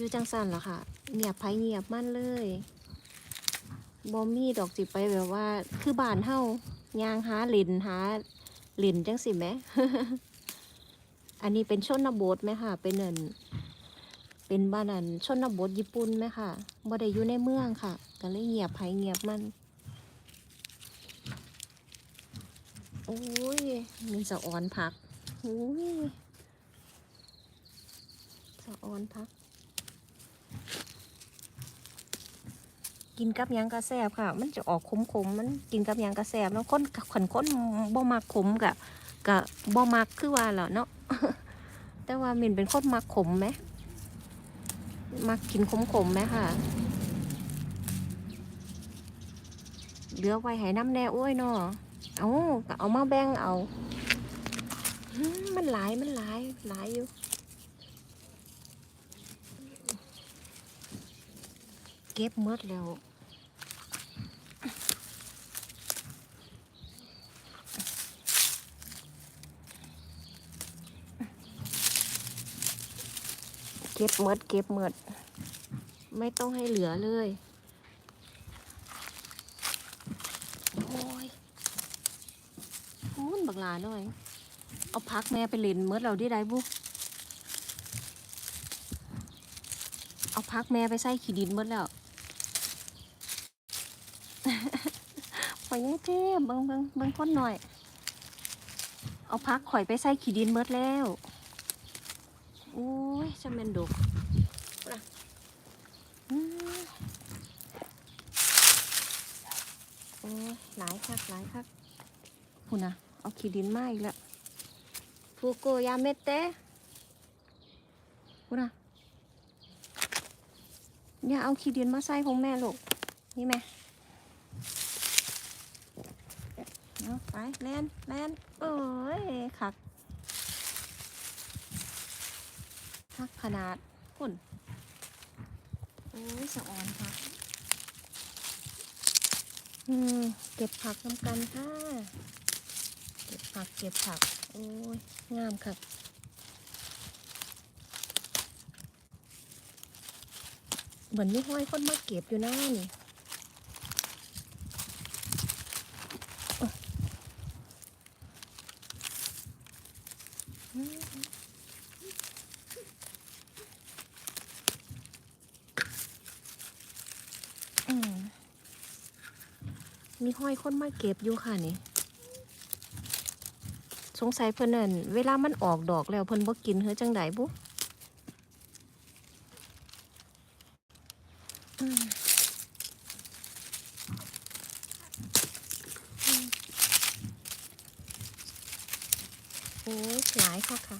อยู่จังสันล่ะค่ะเงียบไผเงียบมั่นเลยบอมมี่ดอกจิไปแบบว่า คือบ้านเฮายางหาหลินหาหลินจังสิแหมอันนี้เป็นชนบทไหมค่ะเป็นเนินเป็นบ้านนันชนบทญี่ปุ่นไหมค่ะบ่ได้อยู่ในเมืองค่ะก็เลยเงียบไผเงียบมันโอ้ยมีสะออนพักโอ้ยสะออนพัก กินกับยังกระแซบค่ะ มันจะออกขมๆมันกินกับยังกระแซบแล้วคนขันคนบ่มักขมกะกะบ่มักคือว่าแหละเนาะแต่ว่ามินเป็นคนมักขมไหมมักกินขมๆไหมค่ะเหลือไว้ให้น้ำแน่อ้ยเนาะเอาก็เอามาแบ่งเอามันหลายมันหลายหลายอยู่เก็บหมดแล้ว ก็บหมดเก็บหมดไม่ต้องให้เหลือเลยโอ้ยพูนบักลาหน่อย เอาพักแม่ไปเล่นเมื่อเราได้ได้บุเอาพักแม่ไปใส่ขี้ดินเมื่อแล้วข่อยยังเจ็บเบิ่งเบิ่งเบิ่งคนหน่อย เอาพักข่อยไปใส่ขี้ดินเมื่อแล้ว จะเป็นดกน่ะอืมโอ้ยหลายคักหลายคักพูนะเอาขี้ดินมาอีกแล้วฟูโกยาเมเตะพูนะอย่าเอาขี้ดินมาใส่ของแม่ลูกนี่แม่เอาไปแลนแลนเอ้ยคัก คักขนาดพุ่นโอ้ยสะออนค่ะอืมเก็บผักน้ำกันค่ะ เก็บผักเก็บผัก โอ้ยงามค่ะเหมือนไมีห้อยคนมาเก็บอยู่นะนี่อืม อืม มีห้อยคนมาเก็บอยู่ค่ะนี่ สงสัยเพิ่นนั่นเวลามันออกดอกแล้วเพิ่นบ่กินเฮ้จังไดบุโอ้ยหลายค่ะค่ะ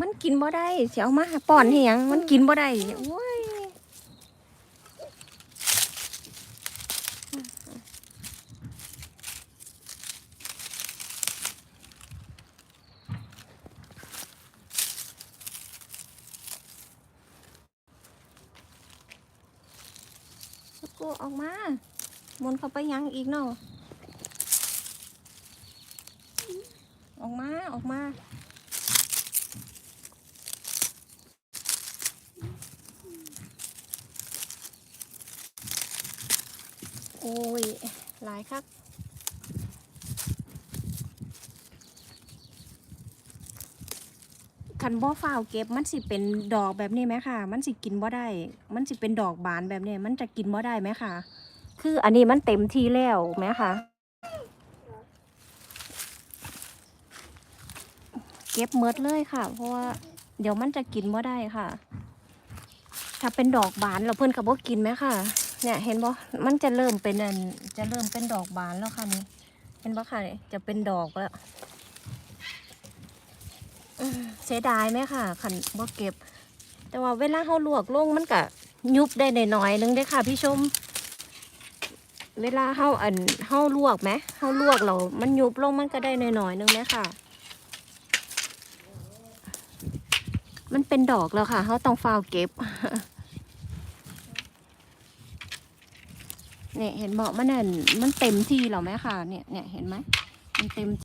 มันกินบ่ได้เสียเอามาป้อนให้ยังมันกินบ่ได้โอ้ยกูออกมาหมุนเข้าไปยังอีกเนาะออกมา ออกมา อ้ย หลายครับคันบ่ฟ้าวเก็บมันสิเป็นดอกแบบนี้ไหมค่ะ มันสิกินบ่ได้ มันสิเป็นดอกบานแบบนี้มันจะกินบ่ได้ไหมค่ะ คืออันนี้มันเต็มที่แล้วไหมคะเก็บเมดเลยค่ะ เพราะว่าเดี๋ยวมันจะกินบ่ได้ค่ะ ถ้าเป็นดอกบานเราเพิ่อนกับบ่กินไหมค่ะ เนี่ยเห็นบ่มันจะเริ่มเป็นอันจะเริ่มเป็นดอกบานแล้วค่ะนี่เห็นบ่ค่ะนี่จะเป็นดอกแล้วเสียดายไหมค่ะขันบ่เก็บ แต่ว่าเวลาเฮาลวกลงมันก็ยุบได้หน่อยๆนึงเด้ค่ะ พี่ชม เวลาเฮาอันเฮาลวกไหมเฮาลวกเรา มันยุบลงมันก็ได้หน่อยๆนึงเด้ค่ะ มันเป็นดอกแล้วค่ะเฮาต้องฟาวเก็บ เนี่ยเห็นบอกมันนั่นมันเต็มที่แล้วไหมค่ะเนี่ยเนี่ยเห็นไหมมันเต็ม